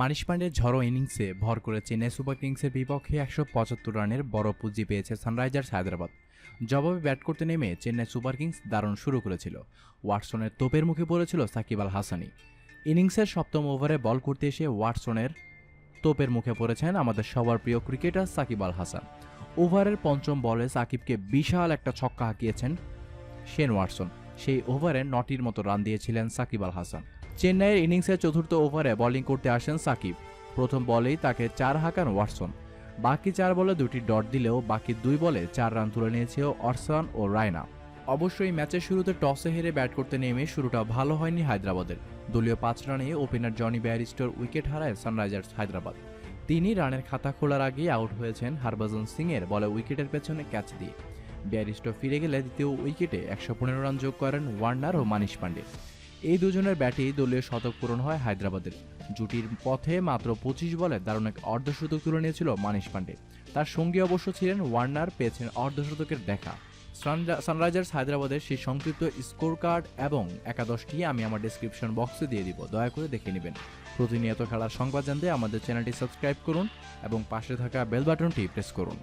মানিশ পান্ডের ঝড়ো ইনিংসে ভর করে চেন্নাই সুপার কিংসের বিপক্ষে একশো পঁচাত্তর রানের বড় পুঁজি পেয়েছে সানরাইজার্স হায়দ্রাবাদ। জবাবে ব্যাট করতে নেমে চেন্নাই সুপার কিংস দারুণ শুরু করেছিল। ওয়াটসনের তোপের মুখে পড়েছিল সাকিব আল হাসানি ইনিংসের সপ্তম ওভারে বল করতে এসে ওয়াটসনের তোপের মুখে পড়েছেন আমাদের সবার প্রিয় ক্রিকেটার সাকিব আল হাসান। ওভারের পঞ্চম বলে সাকিবকে বিশাল একটা ছক্কা হাঁকিয়েছেন শেন ওয়াটসন। সেই ওভারে নটির মতো রান দিয়েছিলেন সাকিব আল হাসান। চেন্নাইয়ের ইনিংসের চতুর্থ ওভারে বোলিং করতে আসেন সাকিব। প্রথম বলেই তাকে চার হাঁকান ওয়াটসন। বাকি চার বলে দুটি ডট দিলেও বাকি দুই বলে চার রান তুলে নিয়েছে অর্সন ও রায়না। অবশ্যই ম্যাচের শুরুতে টসে হেরে ব্যাট করতে নেমে শুরুটা ভালো হয়নি হায়দ্রাবাদের। দলীয় পাঁচ রানে ওপেনার জনি ব্যারিস্টোর উইকেট হারায় সানরাইজার্স হায়দ্রাবাদ। তিনি রানের খাতা খোলার আগেই আউট হয়েছেন হরভজন সিংয়ের বলে উইকেটের পেছনে ক্যাচ দিয়ে। ব্যারিস্টো ফিরে গেলে দ্বিতীয় উইকেটে একশো পনেরো রান যোগ করেন ওয়ার্নার ও মানিশ পান্ডে। এই দুজনের ব্যাটেই দলীয় শতক পূরণ হয় হায়দ্রাবাদের। জুটির পথে মাত্র পঁচিশ বলে দারুণ এক অর্ধশতক তুলে নিয়েছিল মানিশ পান্ডে। তার সঙ্গী অবশ্য ছিলেন ওয়ার্নার, পেয়েছেন অর্ধশতকের দেখা। সানরাইজার্স হায়দ্রাবাদের সেই সংক্ষিপ্ত স্কোর কার্ড এবং একাদশটি আমি আমার ডেসক্রিপশন বক্সে দিয়ে দিব। দয়া করে দেখে নেবেন। প্রতিনিয়ত খেলার সংবাদ জানতে আমাদের চ্যানেলটি সাবস্ক্রাইব করুন এবং পাশে থাকা বেল বাটনটি প্রেস করুন।